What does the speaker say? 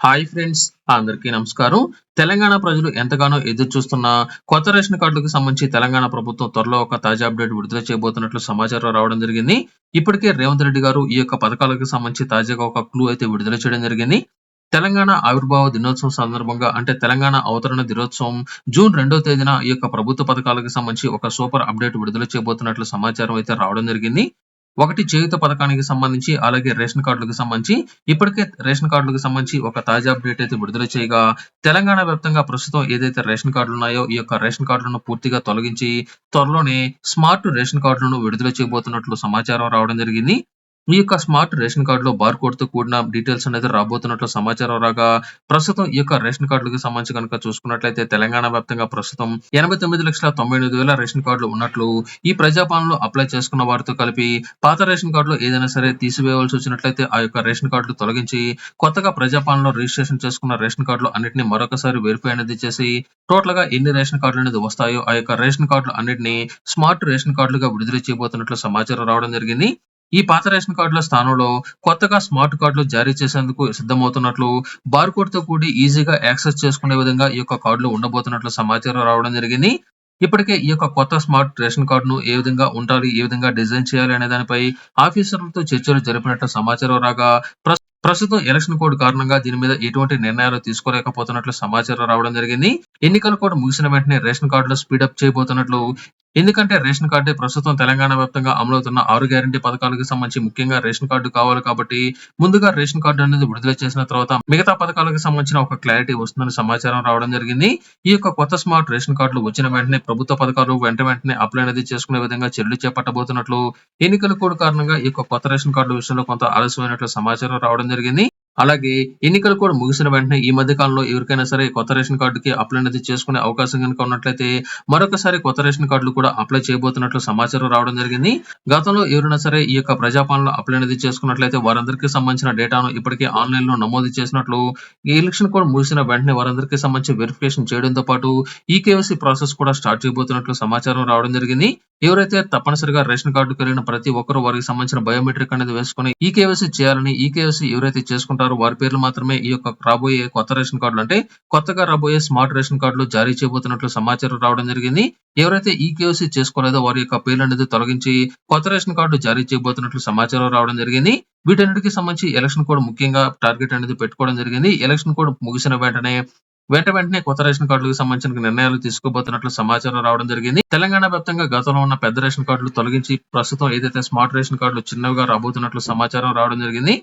Hi friends అందరికీ నమస్కారం. తెలంగాణ ప్రజలు ఎంతగానో ఎదురు చూస్తున్న కొత్త రేషన్ కార్డులకు సంబంధించి తెలంగాణ ప్రభుత్వం త్వరలో ఒక తాజా అప్డేట్ విడుదల చేయబోతున్నట్లు సమాచారం రావడం జరిగింది. ఇప్పటికే రేవంత్ రెడ్డి గారు ఈ యొక్క పథకాలకు సంబంధించి తాజాగా ఒక క్లూ అయితే విడుదల చేయడం జరిగింది. తెలంగాణ ఆవిర్భావ దినోత్సవం సందర్భంగా అంటే తెలంగాణ అవతరణ దినోత్సవం జూన్ రెండో తేదీన ఈ యొక్క ప్రభుత్వ పథకాలకు సంబంధించి ఒక సూపర్ అప్డేట్ విడుదల చేయబోతున్నట్లు సమాచారం అయితే రావడం జరిగింది. ఒకటి చేయుత పథకానికి సంబంధించి అలాగే రేషన్ కార్డులకు సంబంధించి ఇప్పటికే రేషన్ కార్డులకు సంబంధించి ఒక తాజా అప్డేట్ అయితే విడుదల చేయగా తెలంగాణ వ్యాప్తంగా ప్రస్తుతం ఏదైతే రేషన్ కార్డులు ఉన్నాయో ఈ యొక్క రేషన్ కార్డులను పూర్తిగా తొలగించి త్వరలోనే స్మార్ట్ రేషన్ కార్డులను విడుదల చేయబోతున్నట్లు సమాచారం రావడం జరిగింది. ఈ యొక్క స్మార్ట్ రేషన్ కార్డులో బార్ కోడ్తో కూడిన డీటెయిల్స్ అనేది రాబోతున్నట్లు సమాచారం రాగా ప్రస్తుతం ఈ యొక్క రేషన్ కార్డులకు సంబంధించి కనుక చూసుకున్నట్లయితే తెలంగాణ వ్యాప్తంగా ప్రస్తుతం ఎనభై తొమ్మిది లక్షల తొంభై ఎనిమిది వేల రేషన్ కార్డులు ఉన్నట్లు ఈ ప్రజాపాలనలో అప్లై చేసుకున్న వారితో కలిపి పాత రేషన్ కార్డులో ఏదైనా సరే తీసివేయవలసి వచ్చినట్లయితే ఆ యొక్క రేషన్ కార్డులు తొలగించి కొత్తగా ప్రజాపాలనలో రిజిస్ట్రేషన్ చేసుకున్న రేషన్ కార్డులు అన్నింటినీ మరొకసారి వెరిఫై అనేది చేసి టోటల్గా ఎన్ని రేషన్ కార్డులు అనేది వస్తాయో ఆ యొక్క రేషన్ కార్డులు అన్నింటినీ స్మార్ట్ రేషన్ కార్డులుగా విడుదల చేయబోతున్నట్లు సమాచారం రావడం జరిగింది. ఈ పాత రేషన్ కార్డుల స్థానంలో కొత్తగా స్మార్ట్ కార్డులు జారీ చేసేందుకు సిద్ధమవుతున్నట్లు బార్కోడ్తో కూడి ఈజీగా యాక్సెస్ చేసుకునే విధంగా ఈ యొక్క కార్డులు ఉండబోతున్నట్లు సమాచారం రావడం జరిగింది. ఇప్పటికే ఈ యొక్క కొత్త స్మార్ట్ రేషన్ కార్డును ఏ విధంగా ఉండాలి ఏ విధంగా డిజైన్ చేయాలి అనే దానిపై ఆఫీసర్లతో చర్చలు జరిపినట్లు సమాచారం రాగా ప్రస్తుతం ఎలక్షన్ కోడ్ కారణంగా దీని మీద ఎటువంటి నిర్ణయాలు తీసుకోలేకపోతున్నట్లు సమాచారం రావడం జరిగింది. ఎన్నికల కోడ్ ముగిసిన వెంటనే రేషన్ కార్డులు స్పీడప్ చేయబోతున్నట్లు ఎందుకంటే రేషన్ కార్డే ప్రస్తుతం తెలంగాణ వ్యాప్తంగా అమలవుతున్న ఆరు గ్యారంటీ పథకాలకు సంబంధించి ముఖ్యంగా రేషన్ కార్డు కావాలి కాబట్టి ముందుగా రేషన్ కార్డు అనేది విడుదల చేసిన తర్వాత మిగతా పథకాలకు సంబంధించిన ఒక క్లారిటీ వస్తుందని సమాచారం రావడం జరిగింది. ఈ యొక్క కొత్త స్మార్ట్ రేషన్ కార్డులు వచ్చిన వెంటనే ప్రభుత్వ పథకాలు వెంట వెంటనే అప్లై అనేది చేసుకునే విధంగా చర్యలు చేపట్టబోతున్నట్లు ఎన్నికల కోడ్ కారణంగా ఈ యొక్క కొత్త రేషన్ కార్డుల విషయంలో కొంత ఆలస్యమైనట్లు సమాచారం రావడం జరిగింది. అలాగే ఎన్నికలు కూడా ముగిసిన వెంటనే ఈ మధ్య కాలంలో ఎవరికైనా సరే కొత్త రేషన్ కార్డుకి అప్లై అనేది చేసుకునే అవకాశం కనుక ఉన్నట్లయితే మరొకసారి కొత్త రేషన్ కార్డులు కూడా అప్లై చేయబోతున్నట్లు సమాచారం రావడం జరిగింది. గతంలో ఎవరైనా సరే ఈ యొక్క ప్రజాపాలన అప్లై అనేది చేసుకున్నట్లయితే వారందరికీ సంబంధించిన డేటాను ఇప్పటికే ఆన్లైన్లో నమోదు చేసినట్లు ఈ ఎలక్షన్ కోడ్ ముగిసిన వెంటనే వారందరికీ సంబంధించి వెరిఫికేషన్ చేయడంతో పాటు ఈ కేవైసీ ప్రాసెస్ కూడా స్టార్ట్ చేయబోతున్నట్లు సమాచారం రావడం జరిగింది. ఎవరైతే తప్పనిసరిగా రేషన్ కార్డు కలిగిన ప్రతి ఒక్కరు వారికి సంబంధించిన బయోమెట్రిక్ అనేది వేసుకుని ఈ కేవైసీ చేయాలని ఈ కేవైసీ ఎవరైతే చేసుకుంటారో వారి పేర్లు మాత్రమే ఈ యొక్క రాబోయే కొత్త రేషన్ కార్డులు అంటే కొత్తగా రాబోయే స్మార్ట్ రేషన్ కార్డులు జారీ చేయబోతున్నట్లు సమాచారం రావడం జరిగింది. ఎవరైతే ఈ కేవైసీ చేసుకోలేదో వారి యొక్క పేర్లు అనేది తొలగించి కొత్త రేషన్ కార్డు జారీ చేయబోతున్నట్లు సమాచారం రావడం జరిగింది. వీటన్నిటికి సంబంధించి ఎలక్షన్ కోడ్ ముఖ్యంగా టార్గెట్ అనేది పెట్టుకోవడం జరిగింది. ఎలక్షన్ కోడ్ ముగిసిన వెంటనే వెంట వెంటనే కొత్త రేషన్ కార్డులకు సంబంధించిన నిర్ణయాలు తీసుకోబోతున్నట్లు సమాచారం రావడం జరిగింది. తెలంగాణ వ్యాప్తంగా గతంలో ఉన్న పెద్ద రేషన్ కార్డులు తొలగించి ప్రస్తుతం ఏదైతే స్మార్ట్ రేషన్ కార్డులు చిన్నవిగా రాబోతున్నట్లు సమాచారం రావడం జరిగింది.